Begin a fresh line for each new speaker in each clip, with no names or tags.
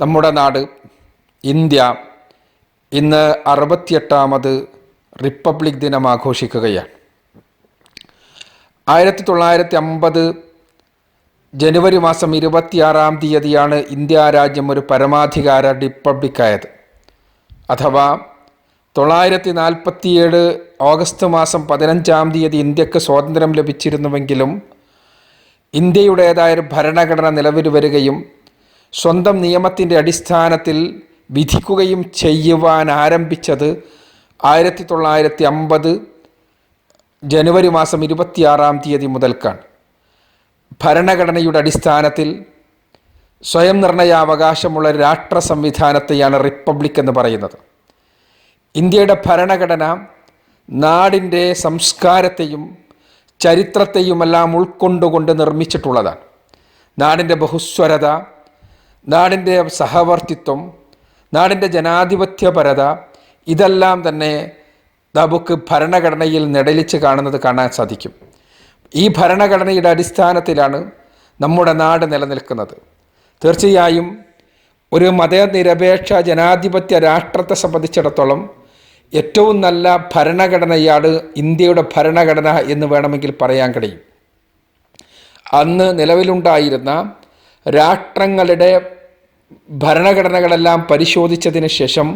നമ്മുടെ നാട് ഇന്ത്യ ഇന്ന് അറുപത്തിയെട്ടാമത് റിപ്പബ്ലിക് ദിനം ആഘോഷിക്കുകയാണ്. ആയിരത്തി തൊള്ളായിരത്തി അമ്പത് ജനുവരി മാസം ഇരുപത്തിയാറാം തീയതിയാണ് ഇന്ത്യ രാജ്യം ഒരു പരമാധികാര റിപ്പബ്ലിക്കായത് അഥവാ തൊള്ളായിരത്തി നാൽപ്പത്തിയേഴ് ഓഗസ്റ്റ് മാസം പതിനഞ്ചാം തീയതി ഇന്ത്യയ്ക്ക് സ്വാതന്ത്ര്യം ലഭിച്ചിരുന്നുവെങ്കിലും ഇന്ത്യയുടേതായ ഭരണഘടന നിലവിൽ വരികയും സ്വന്തം നിയമത്തിന്റെ അടിസ്ഥാനത്തിൽ വിധിക്കുകയും ചെയ്യുവാൻ ആരംഭിച്ചത് ആയിരത്തി തൊള്ളായിരത്തി അമ്പത് ജനുവരി മാസം ഇരുപത്തിയാറാം തീയതി മുതൽക്കാണ്. ഭരണഘടനയുടെ അടിസ്ഥാനത്തിൽ സ്വയം നിർണയാവകാശമുള്ള രാഷ്ട്ര സംവിധാനത്തെയാണ് റിപ്പബ്ലിക് എന്ന് പറയുന്നത്. ഇന്ത്യയുടെ ഭരണഘടന നാടിന്റെ സംസ്കാരത്തെയും ചരിത്രത്തെയുമെല്ലാം ഉൾക്കൊണ്ടുകൊണ്ട് നിർമ്മിച്ചിട്ടുള്ളതാണ്. നാടിന്റെ ബഹുസ്വരത നാടിന്റെ സഹവർത്തിത്വം നാടിന്റെ ജനാധിപത്യപരത ഇതെല്ലാം തന്നെ നമുക്ക് ഭരണഘടനയിൽ നെടലിച്ച് കാണുന്നത് കാണാൻ സാധിക്കും. ഈ ഭരണഘടനയുടെ അടിസ്ഥാനത്തിലാണ് നമ്മുടെ നാട് നിലനിൽക്കുന്നത്. തീർച്ചയായും ഒരു മതനിരപേക്ഷ ജനാധിപത്യ രാഷ്ട്രത്തെ സംബന്ധിച്ചിടത്തോളം ഏറ്റവും നല്ല ഭരണഘടനയാണ് ഇന്ത്യയുടെ ഭരണഘടന എന്ന് വേണമെങ്കിൽ പറയാൻ കഴിയും. അന്ന് നിലവിലുണ്ടായിരുന്ന രാഷ്ട്രങ്ങളുടെ ഭരണഘടനകളെല്ലാം പരിശോധിച്ചതിന് ശേഷം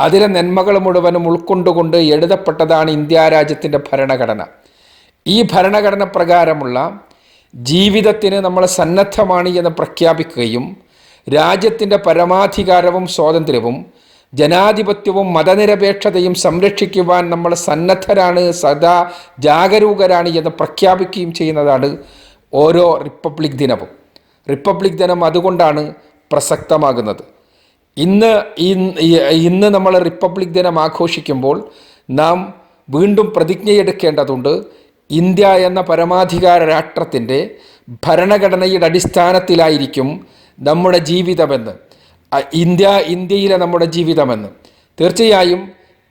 അതിലെ നന്മകൾ മുഴുവനും ഉൾക്കൊണ്ടുകൊണ്ട് എഴുതപ്പെട്ടതാണ് ഇന്ത്യ രാജ്യത്തിന്റെ ഭരണഘടന. ഈ ഭരണഘടന പ്രകാരമുള്ള ജീവിതത്തിന് നമ്മൾ സന്നദ്ധമാണ് എന്ന് പ്രഖ്യാപിക്കുകയും രാജ്യത്തിന്റെ പരമാധികാരവും സ്വാതന്ത്ര്യവും ജനാധിപത്യവും മതനിരപേക്ഷതയും സംരക്ഷിക്കുവാൻ നമ്മൾ സന്നദ്ധരാണ് സദാ ജാഗരൂകരാണ് എന്ന് പ്രഖ്യാപിക്കുകയും ചെയ്യുന്നതാണ് ഓരോ റിപ്പബ്ലിക് ദിനവും. റിപ്പബ്ലിക് ദിനം അതുകൊണ്ടാണ് പ്രസക്തമാകുന്നത്. ഇന്ന് ഇന്ന് നമ്മൾ റിപ്പബ്ലിക് ദിനം ആഘോഷിക്കുമ്പോൾ നാം വീണ്ടും പ്രതിജ്ഞയെടുക്കേണ്ടതുണ്ട് ഇന്ത്യ എന്ന പരമാധികാര രാഷ്ട്രത്തിന്റെ ഭരണഘടനയുടെ അടിസ്ഥാനത്തിലായിരിക്കും നമ്മുടെ ജീവിതമെന്ന്. ഇന്ത്യ ഇന്ത്യയിലെ നമ്മുടെ ജീവിതമെന്ന്. തീർച്ചയായും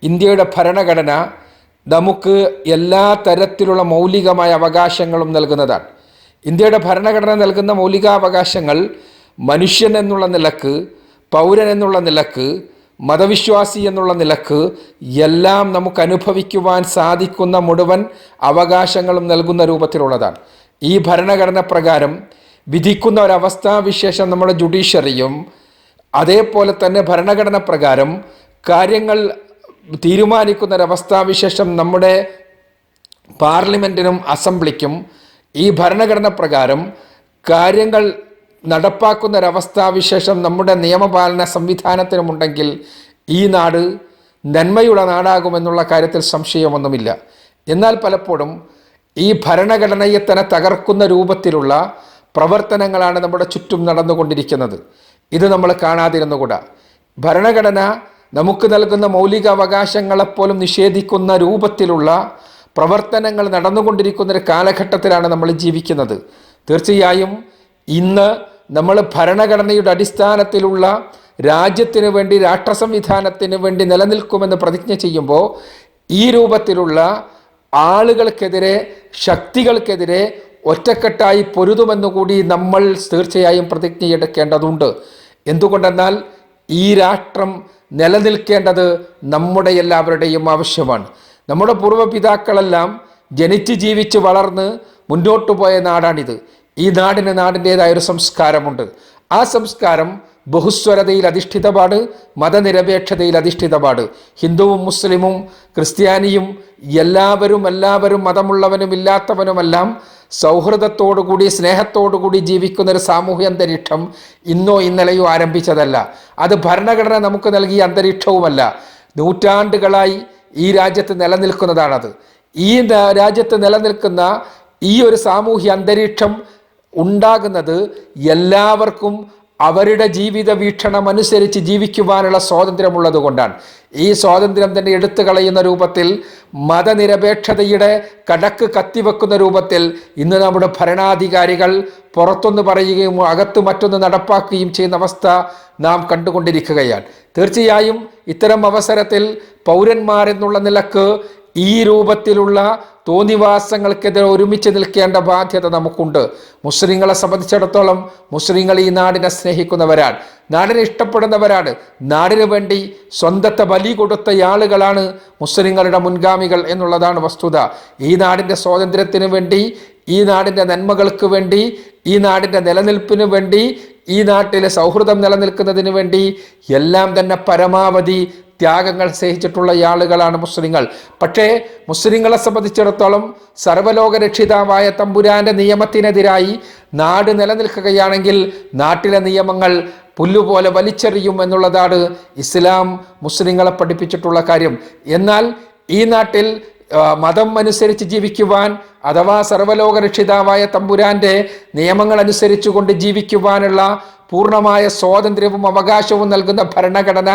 ഇന്ത്യയുടെ ഭരണഘടന നമുക്ക് എല്ലാ തരത്തിലുള്ള മൗലികമായ അവകാശങ്ങളും നൽകുന്നതാണ്. ഇന്ത്യയുടെ ഭരണഘടന നൽകുന്ന മൗലികാവകാശങ്ങൾ മനുഷ്യൻ എന്നുള്ള നിലയ്ക്ക് പൗരൻ എന്നുള്ള നിലയ്ക്ക് മതവിശ്വാസി എന്നുള്ള നിലയ്ക്ക് എല്ലാം നമുക്ക് അനുഭവിക്കുവാൻ സാധിക്കുന്ന മുഴുവൻ അവകാശങ്ങളും നൽകുന്ന രൂപത്തിലുള്ളതാണ്. ഈ ഭരണഘടന പ്രകാരം വിധിക്കുന്ന ഒരവസ്ഥാവിശേഷം നമ്മുടെ ജുഡീഷ്യറിയും അതേപോലെ തന്നെ ഭരണഘടന പ്രകാരം കാര്യങ്ങൾ തീരുമാനിക്കുന്ന ഒരവസ്ഥാവിശേഷം നമ്മുടെ പാർലമെന്റിനും അസംബ്ലിക്കും ഈ ഭരണഘടന പ്രകാരം കാര്യങ്ങൾ നടപ്പാക്കുന്ന ഒരവസ്ഥാവിശേഷം നമ്മുടെ നിയമപാലന സംവിധാനത്തിനുമുണ്ടെങ്കിൽ ഈ നാട് നന്മയുള്ള നാടാകുമെന്നുള്ള കാര്യത്തിൽ സംശയമൊന്നുമില്ല. എന്നാൽ പലപ്പോഴും ഈ ഭരണഘടനയെ തന്നെ തകർക്കുന്ന രൂപത്തിലുള്ള പ്രവർത്തനങ്ങളാണ് നമ്മുടെ ചുറ്റും നടന്നുകൊണ്ടിരിക്കുന്നത്. ഇത് നമ്മൾ കാണാതിരുന്നുകൂടാ. ഭരണഘടന നമുക്ക് നൽകുന്ന മൗലിക അവകാശങ്ങളെപ്പോലും നിഷേധിക്കുന്ന രൂപത്തിലുള്ള പ്രവർത്തനങ്ങൾ നടന്നുകൊണ്ടിരിക്കുന്ന ഒരു കാലഘട്ടത്തിലാണ് നമ്മൾ ജീവിക്കുന്നത്. തീർച്ചയായും ഇന്ന് നമ്മൾ ഭരണഘടനയുടെ അടിസ്ഥാനത്തിലുള്ള രാജ്യത്തിനു വേണ്ടി രാഷ്ട്ര സംവിധാനത്തിന് വേണ്ടി നിലനിൽക്കുമെന്ന് പ്രതിജ്ഞ ചെയ്യുമ്പോൾ ഈ രൂപത്തിലുള്ള ആളുകൾക്കെതിരെ ശക്തികൾക്കെതിരെ ഒറ്റക്കെട്ടായി പൊരുതുമെന്നുകൂടി നമ്മൾ തീർച്ചയായും പ്രതിജ്ഞയെടുക്കേണ്ടതുണ്ട് എന്തുകൊണ്ടെന്നാൽ ഈ രാഷ്ട്രം നിലനിൽക്കേണ്ടത് നമ്മുടെ എല്ലാവരുടെയും ആവശ്യമാണ്. നമ്മുടെ പൂർവപിതാക്കളെല്ലാം ജനിച്ച് ജീവിച്ച് വളർന്ന് മുന്നോട്ട് പോയ നാടാണിത്. ഈ നാടിന് നാടിന്റെതായ ഒരു സംസ്കാരമുണ്ട്. ആ സംസ്കാരം ബഹുസ്വരതയിൽ അധിഷ്ഠിതപാട് മതനിരപേക്ഷതയിൽ അധിഷ്ഠിതപാട് ഹിന്ദുവും മുസ്ലിമും ക്രിസ്ത്യാനിയും എല്ലാവരും എല്ലാവരും മതമുള്ളവനും ഇല്ലാത്തവനുമെല്ലാം സൗഹൃദത്തോടുകൂടി സ്നേഹത്തോടുകൂടി ജീവിക്കുന്ന ഒരു സാമൂഹ്യ അന്തരീക്ഷം ഇന്നോ ഇന്നലെയോ ആരംഭിച്ചതല്ല. അത് ഭരണഘടന നമുക്ക് നൽകിയ അന്തരീക്ഷവുമല്ല. നൂറ്റാണ്ടുകളായി ഈ രാജ്യത്ത് നിലനിൽക്കുന്നതാണത്. ഈ രാജ്യത്ത് നിലനിൽക്കുന്ന ഈ ഒരു സാമൂഹ്യ അന്തരീക്ഷം ഉണ്ടാകുന്നത് എല്ലാവർക്കും അവരുടെ ജീവിത വീക്ഷണം അനുസരിച്ച് ജീവിക്കുവാനുള്ള സ്വാതന്ത്ര്യമുള്ളത് കൊണ്ടാണ്. ഈ സ്വാതന്ത്ര്യം തന്നെ എടുത്തു കളയുന്ന രൂപത്തിൽ മതനിരപേക്ഷതയുടെ കടക്ക് കത്തിവെക്കുന്ന രൂപത്തിൽ ഇന്ന് നമ്മുടെ ഭരണാധികാരികൾ പുറത്തൊന്ന് പറയുകയും അകത്ത് മറ്റൊന്ന് നടപ്പാക്കുകയും ചെയ്യുന്ന അവസ്ഥ നാം കണ്ടുകൊണ്ടിരിക്കുകയാണ്. തീർച്ചയായും ഇത്തരം അവസരത്തിൽ പൗരന്മാരെന്നുള്ള നിലയ്ക്ക് ഈ രൂപത്തിലുള്ള തോന്നിവാസങ്ങൾക്കെതിരെ ഒരുമിച്ച് നിൽക്കേണ്ട ബാധ്യത നമുക്കുണ്ട്. മുസ്ലിങ്ങളെ സംബന്ധിച്ചിടത്തോളം മുസ്ലിങ്ങൾ ഈ നാടിനെ സ്നേഹിക്കുന്നവരാണ്. നാടിനെ ഇഷ്ടപ്പെടുന്നവരാണ്. നാടിനു വേണ്ടി സ്വന്തത്തെ ബലി കൊടുത്ത ആളുകളാണ് മുസ്ലിങ്ങളുടെ മുൻഗാമികൾ എന്നുള്ളതാണ് വസ്തുത. ഈ നാടിന്റെ സ്വാതന്ത്ര്യത്തിന് വേണ്ടി ഈ നാടിന്റെ നന്മകൾക്ക് വേണ്ടി ഈ നാടിന്റെ നിലനിൽപ്പിന് വേണ്ടി ഈ നാട്ടിലെ സൗഹൃദം നിലനിൽക്കുന്നതിന് വേണ്ടി എല്ലാം തന്നെ പരമാവധി ത്യാഗങ്ങൾ സഹിച്ചിട്ടുള്ള ആളുകളാണ് മുസ്ലിങ്ങൾ. പക്ഷേ മുസ്ലിങ്ങളെ സംബന്ധിച്ചിടത്തോളം സർവലോക രക്ഷിതാവായ തമ്പുരാന്റെ നിയമത്തിനെതിരായി നാട് നിലനിൽക്കുകയാണെങ്കിൽ നാട്ടിലെ നിയമങ്ങൾ പുല്ലുപോലെ വലിച്ചെറിയും എന്നുള്ളതാണ് ഇസ്ലാം മുസ്ലിങ്ങളെ പഠിപ്പിച്ചിട്ടുള്ള കാര്യം. എന്നാൽ ഈ നാട്ടിൽ മതം അനുസരിച്ച് ജീവിക്കുവാൻ അഥവാ സർവലോക രക്ഷിതാവായ തമ്പുരാന്റെ നിയമങ്ങൾ അനുസരിച്ചുകൊണ്ട് ജീവിക്കുവാനുള്ള പൂർണമായ സ്വാതന്ത്ര്യവും അവകാശവും നൽകുന്ന ഭരണഘടന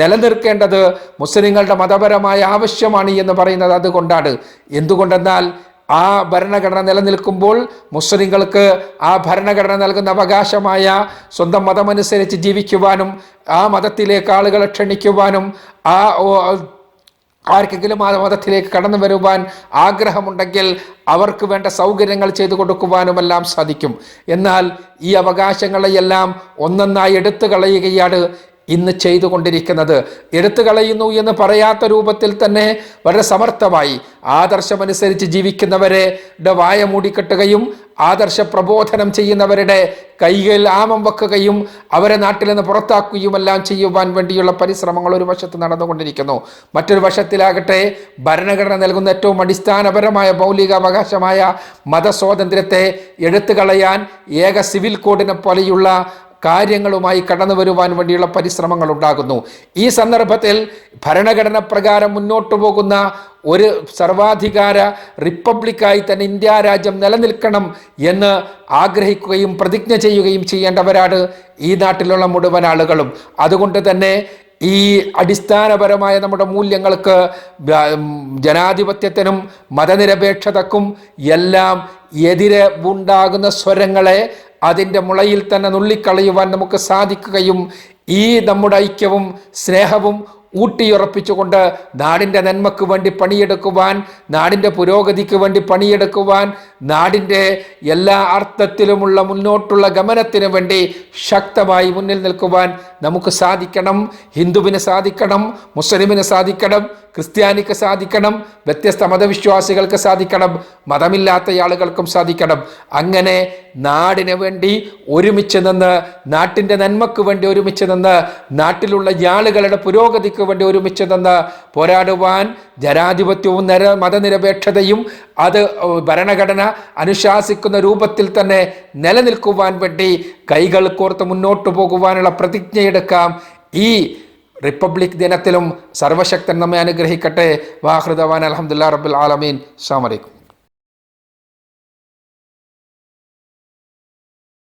നിലനിർത്തേണ്ടത് മുസ്ലിങ്ങളുടെ മതപരമായ ആവശ്യമാണ് എന്ന് പറയുന്നത് അതുകൊണ്ടാണ്. എന്തുകൊണ്ടെന്നാൽ ആ ഭരണഘടന നിലനിൽക്കുമ്പോൾ മുസ്ലിങ്ങൾക്ക് ആ ഭരണഘടന നൽകുന്ന അവകാശമായ സ്വന്തം മതമനുസരിച്ച് ജീവിക്കുവാനും ആ മതത്തിലേക്ക് ആളുകളെ ക്ഷണിക്കുവാനും ആ ആർക്കെങ്കിലും ആ മതത്തിലേക്ക് കടന്നു വരുവാൻ ആഗ്രഹമുണ്ടെങ്കിൽ അവർക്ക് വേണ്ട സൗകര്യങ്ങൾ ചെയ്തു കൊടുക്കുവാനുമെല്ലാം സാധിക്കും. എന്നാൽ ഈ അവകാശങ്ങളെയെല്ലാം ഒന്നൊന്നായി എടുത്തു കളയുകയാണ് ഇന്ന് ചെയ്തുകൊണ്ടിരിക്കുന്നത് എടുത്തു കളയുന്നു എന്ന് പറയാത്ത രൂപത്തിൽ തന്നെ വളരെ സമർത്ഥമായി. ആദർശമനുസരിച്ച് ജീവിക്കുന്നവരെ വായ മൂടിക്കെട്ടുകയും ആദർശ പ്രബോധനം ചെയ്യുന്നവരുടെ കൈകൾ ആമം വെക്കുകയും അവരെ നാട്ടിൽ നിന്ന് പുറത്താക്കുകയുമെല്ലാം ചെയ്യുവാൻ വേണ്ടിയുള്ള പരിശ്രമങ്ങൾ ഒരു വശത്ത് നടന്നുകൊണ്ടിരിക്കുന്നു. മറ്റൊരു വശത്തിലാകട്ടെ ഭരണഘടന നൽകുന്ന ഏറ്റവും അടിസ്ഥാനപരമായ മൗലിക അവകാശമായ മതസ്വാതന്ത്ര്യത്തെ എടുത്തുകളയാൻ ഏക സിവിൽ കോഡിനെ പോലെയുള്ള കാര്യങ്ങളുമായി കടന്നു വരുവാൻ വേണ്ടിയുള്ള പരിശ്രമങ്ങൾ ഉണ്ടാകുന്നു. ഈ സന്ദർഭത്തിൽ ഭരണഘടന പ്രകാരം മുന്നോട്ടു പോകുന്ന ഒരു സർവാധികാര റിപ്പബ്ലിക്കായി തന്നെ ഇന്ത്യ രാജ്യം നിലനിൽക്കണം എന്ന് ആഗ്രഹിക്കുകയും പ്രതിജ്ഞ ചെയ്യുകയും ചെയ്യേണ്ടവരാണ് ഈ നാട്ടിലുള്ള മുഴുവൻ ആളുകളും. അതുകൊണ്ട് തന്നെ ഈ അടിസ്ഥാനപരമായ നമ്മുടെ മൂല്യങ്ങൾക്ക് ജനാധിപത്യത്തിനും മതനിരപേക്ഷതക്കും എല്ലാം എതിരെ ഉണ്ടാകുന്ന സ്വരങ്ങളെ അതിന്റെ മുളയിൽ തന്നെ നുള്ളിക്കളയുവാൻ നമുക്ക് സാധിക്കുകയും ഈ നമ്മുടെ ഐക്യവും സ്നേഹവും ഊട്ടിയുറപ്പിച്ചുകൊണ്ട് നാടിന്റെ നന്മയ്ക്ക് വേണ്ടി പണിയെടുക്കുവാൻ നാടിന്റെ പുരോഗതിക്ക് വേണ്ടി പണിയെടുക്കുവാൻ നാടിന്റെ എല്ലാ അർത്ഥത്തിലുമുള്ള മുന്നോട്ടുള്ള ഗമനത്തിന് വേണ്ടി ശക്തമായി മുന്നിൽ നിൽക്കുവാൻ നമുക്ക് സാധിക്കണം. ഹിന്ദുവിന് സാധിക്കണം മുസ്ലിമിന് സാധിക്കണം ക്രിസ്ത്യാനിക്ക് സാധിക്കണം വ്യത്യസ്ത മതവിശ്വാസികൾക്ക് സാധിക്കണം മതമില്ലാത്ത ആളുകൾക്കും സാധിക്കണം. അങ്ങനെ നാടിന് വേണ്ടി ഒരുമിച്ച് നിന്ന് നാട്ടിന്റെ നന്മക്ക് വേണ്ടി ഒരുമിച്ച് നിന്ന് നാട്ടിലുള്ള ആളുകളുടെ പുരോഗതിക്ക് വേണ്ടി ഒരുമിച്ച് നിന്ന് പോരാടുവാൻ ജനാധിപത്യവും നിര മതനിരപേക്ഷതയും അത് ഭരണഘടന അനുശാസിക്കുന്ന രൂപത്തിൽ തന്നെ നിലനിൽക്കുവാൻ വേണ്ടി കൈകൾ കോർത്ത് മുന്നോട്ടു പോകുവാനുള്ള പ്രതിജ്ഞയെടുക്കാം. ഈ റിപ്പബ്ലിക് ദിനത്തിലും സർവശക്തൻ നമ്മെ അനുഗ്രഹിക്കട്ടെ. വാഹൃദവാൻ അലഹമുല്ലാ റബുൽ ആലമീൻ. അസ്സാം വലൈക്കും